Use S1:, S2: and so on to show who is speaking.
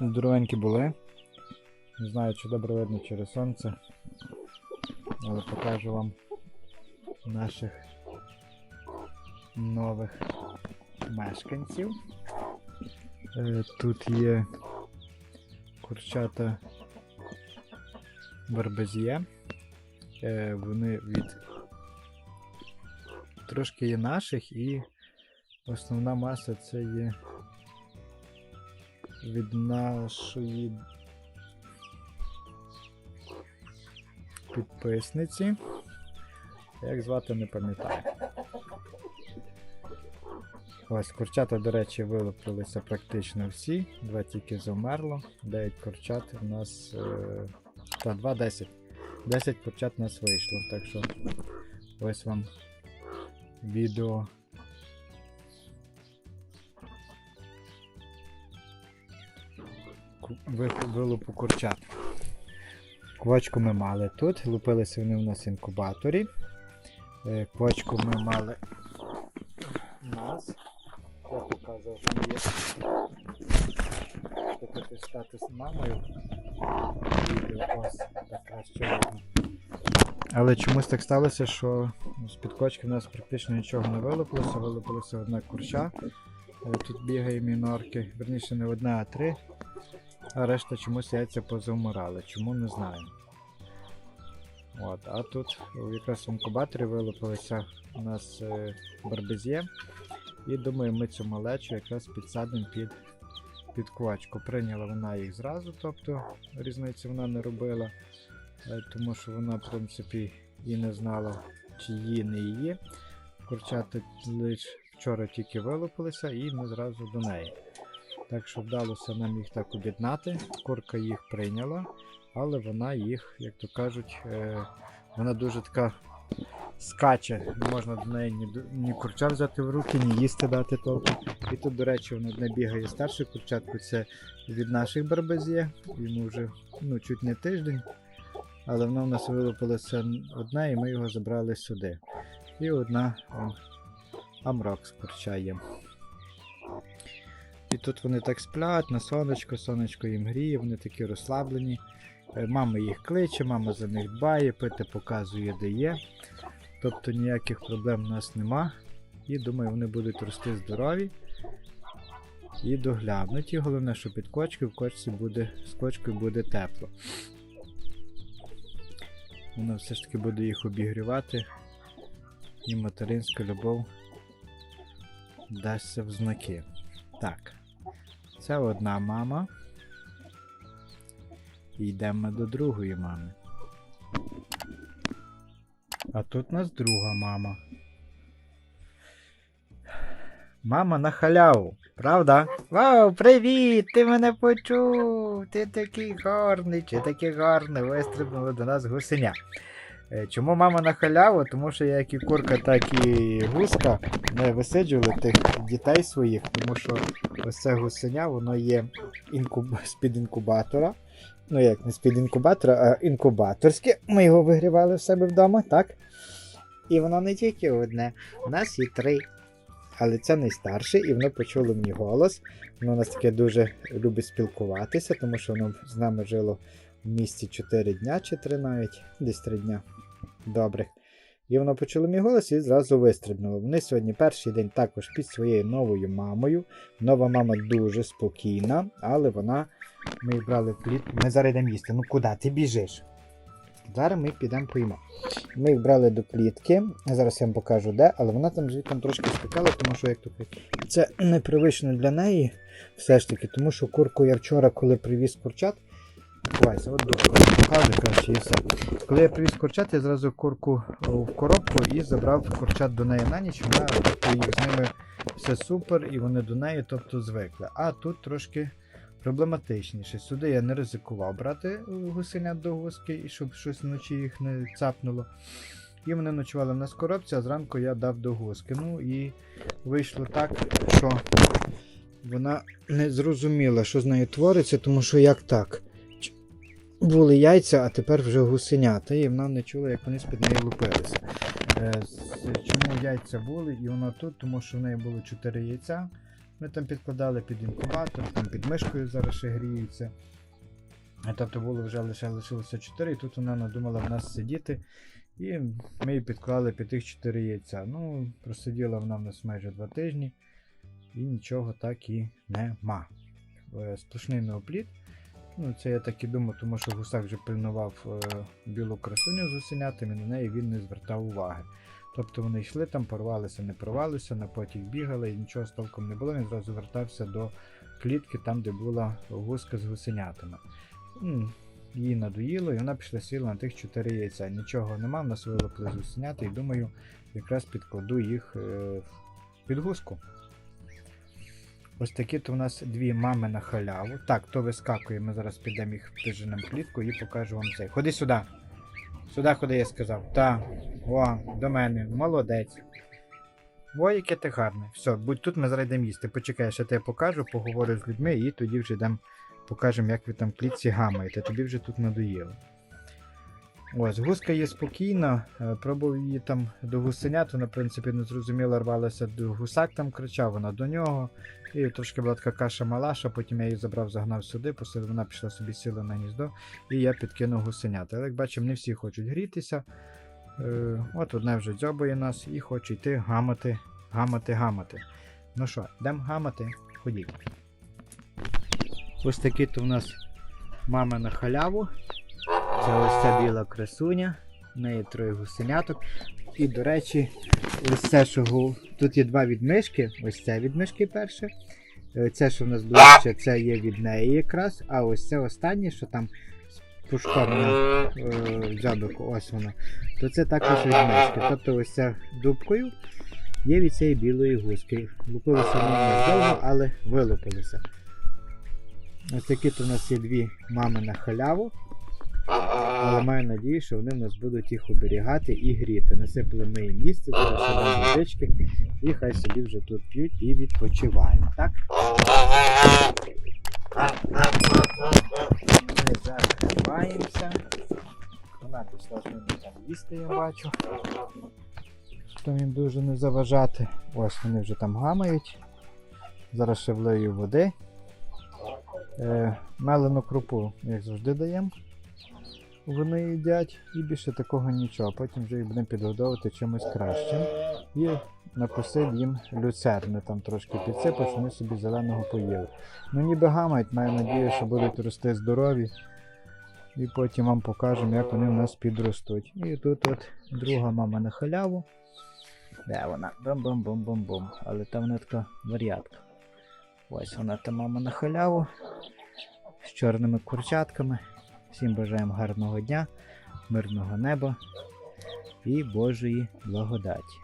S1: Здоровенькі були. Не знаю, чи добре видно через сонце. Але покажу вам наших нових мешканців. Е, Тут є курчата барбезія. Е, Вони від трошки є наших і основна маса це є від нашої підписниці. Як звати, не пам'ятаю. Ось курчата, до речі, вилупилися практично всі. Два тільки завмерло. 9 курчат у нас. Е... Та, 2 10. 10 курчат у нас вийшло. Так що ось вам відео. Вилупу курчат. Квочку ми мали тут, лупилися вони у нас в інкубаторі. Е, Квочку ми мали у нас. Я показував, що є. Таке стати з мамою. Ось так краще видно. Але чомусь так сталося, що з-під кочки в нас практично нічого не вилупилося, вилупилося одна курча. Е, Тут бігає мінорки. Верніше не одна, а три. А решта чомусь яйця позамирали. Чому не знаю. От, а тут якраз в інкубаторі вилупилися у нас е, барбезє. І думаю, ми цю малечу якраз підсадимо під, під квачку. Прийняла вона їх зразу, тобто різниці вона не робила, е, тому що вона, в принципі, і не знала, чи її, не її. Курчата лише вчора тільки вилупилися і ми зразу до неї. Так що вдалося нам їх так об'єднати. Курка їх прийняла, але вона їх, як то кажуть, е, вона дуже така скаче. Не можна до неї ні, ні курча взяти в руки, ні їсти дати толком. І тут, до речі, воно одне бігає старше курчатку, це від наших барбезє. Йому вже ну, чуть не тиждень. Але воно в нас вилупилося одне, і ми його забрали сюди. І одна он, амрок з курча є. І тут вони так сплять на сонечко, сонечко їм гріє, вони такі розслаблені. Е, Мама їх кличе, мама за них дбає, пити показує, де є. Тобто ніяких проблем у нас нема. І думаю, вони будуть рости здорові і доглянуті. Головне, що під кочкою в кочці буде, з кочкою буде тепло. Вона все ж таки буде їх обігрівати. І материнська любов дасться в знаки. Так. Це одна мама. Йдемо до другої мами. А тут у нас друга мама. Мама на халяву, правда? Вау, привіт! Ти мене почув! Ти такий гарний, чи таке гарне, вистрибнуло до нас гусеня. Е, Чому мама на халяву? Тому що я як і курка, так і гуска ми висиджували тих дітей своїх, тому що ось це гусеня, воно є інкуб... з-під інкубатора. Ну як не з-під інкубатора, а інкубаторське. Ми його вигрівали в себе вдома, так? І воно не тільки одне, у нас є три. Але це найстарше, і воно почуло мій голос. Воно у нас таке дуже любить спілкуватися, тому що воно з нами жило в місті 4 дня чи 3 навіть, десь 3 дня. Добре. І воно почуло мій голос і зразу вистрибнуло. Вони сьогодні перший день також під своєю новою мамою. Нова мама дуже спокійна, але вона. Ми брали плід. Ми зараз йдемо їсти. Ну куди? Ти біжиш? Зараз ми підемо поїмо. Ми їх брали до клітки. Зараз я вам покажу де, але вона там звідти трошки скакала, тому що як то це непривично для неї все ж таки, тому що курку я вчора, коли привіз курчат. Ховайся, от добре, покажу, краще і все. Коли я привіз курчат, я зразу курку в коробку і забрав курчат до неї на ніч. Вона тобто, з ними все супер, і вони до неї тобто, звикли. А тут трошки проблематичніше. Сюди я не ризикував брати е, гусенят до гуски, і щоб щось вночі їх не цапнуло. І вони ночували в нас в коробці, а зранку я дав до гуски. Ну і вийшло так, що вона не зрозуміла, що з нею твориться, тому що як так? Були яйця, а тепер вже гусенята, і вона не чула, як вони з-під неї лупилися. Е, Чому яйця були і вона тут? Тому що в неї було 4 яйця. Ми там підкладали під інкубатор, там під мишкою зараз ще гріються. Тобто було вже лише лишилося 4, і тут вона надумала в нас сидіти. І ми її підклали під тих 4 яйця. Ну, просиділа вона в нас майже 2 тижні, і нічого так і нема. Е, Сплошний неопліт. Ну, це я так і думав, тому що гусак вже пильнував е, білу красуню з гусенятами, на неї він не звертав уваги. Тобто вони йшли там, порвалися, не порвалися, на потік бігали і нічого з толком не було. Він зразу вертався до клітки, там, де була гуска з гусенятами. Їй надоїло, і вона пішла сіла на тих 4 яйця. Нічого нема, в нас вилупили гусенята, і думаю, якраз підкладу їх е, під гуску. Ось такі то у нас дві мами на халяву. Так, то вискакує, ми зараз підемо їх втиженем клітку і покажу вам цей. Ходи сюди. Сюди ходи, я сказав. Та, о, до мене. Молодець. Ой, яке ти гарне. Все, будь тут, ми зараз їсти. Почекай, ще тебе покажу, поговорю з людьми і тоді вже йдемо покажемо, як ви там клітці гамаєте. Тобі вже тут надоїло. Ось, гуска є спокійна, е, пробував її там до гусенят, вона, в принципі, не зрозуміло рвалася до гусак, там кричав вона до нього. І трошки була така каша малаша, потім я її забрав, загнав сюди, посадив, вона пішла собі сіла на гніздо, і я підкинув гусенят. Але як бачимо, не всі хочуть грітися. Е, от одне вже дзьобає нас і хоче йти гамати, гамати, гамати. Ну що, йдемо гамати, ходіть. Ось такі то в нас мама на халяву. Це ось ця біла красуня. В неї троє гусеняток. І, до речі, ось це, що тут є два відмишки. Ось це відмишки перше. Е, Це, що в нас ближче, це є від неї якраз. А ось це останнє, що там з пушком на е, ось воно. То це також відмишки. Тобто ось ця дубкою є від цієї білої гуски. Лупилися вони недовго, але вилупилися. Ось такі то у нас є дві мами на халяву. Але маю надію, що вони в нас будуть їх оберігати і гріти. Насипали ми їм їсти, зараз водички, і хай собі вже тут п'ють і відпочивають. Так? Ми закриваємося. Вона пішла з ними там їсти, я бачу. Щоб їм дуже не заважати. Ось вони вже там гамають. Зараз ще влию води. Е, мелену крупу, як завжди, даємо. Вони їдять і більше такого нічого. Потім вже їх будемо підгодовувати чимось кращим. І напустив їм люцерни там трошки підсипав, щоб вони собі зеленого поїли. Ну ніби гамають, маю надію, що будуть рости здорові. І потім вам покажемо, як вони в нас підростуть. І тут от друга мама на халяву. Де вона? Бум-бум-бум-бум-бум. Але там вона така варіатка. Ось вона та мама на халяву з чорними курчатками. Всім бажаємо гарного дня, мирного неба і Божої благодаті.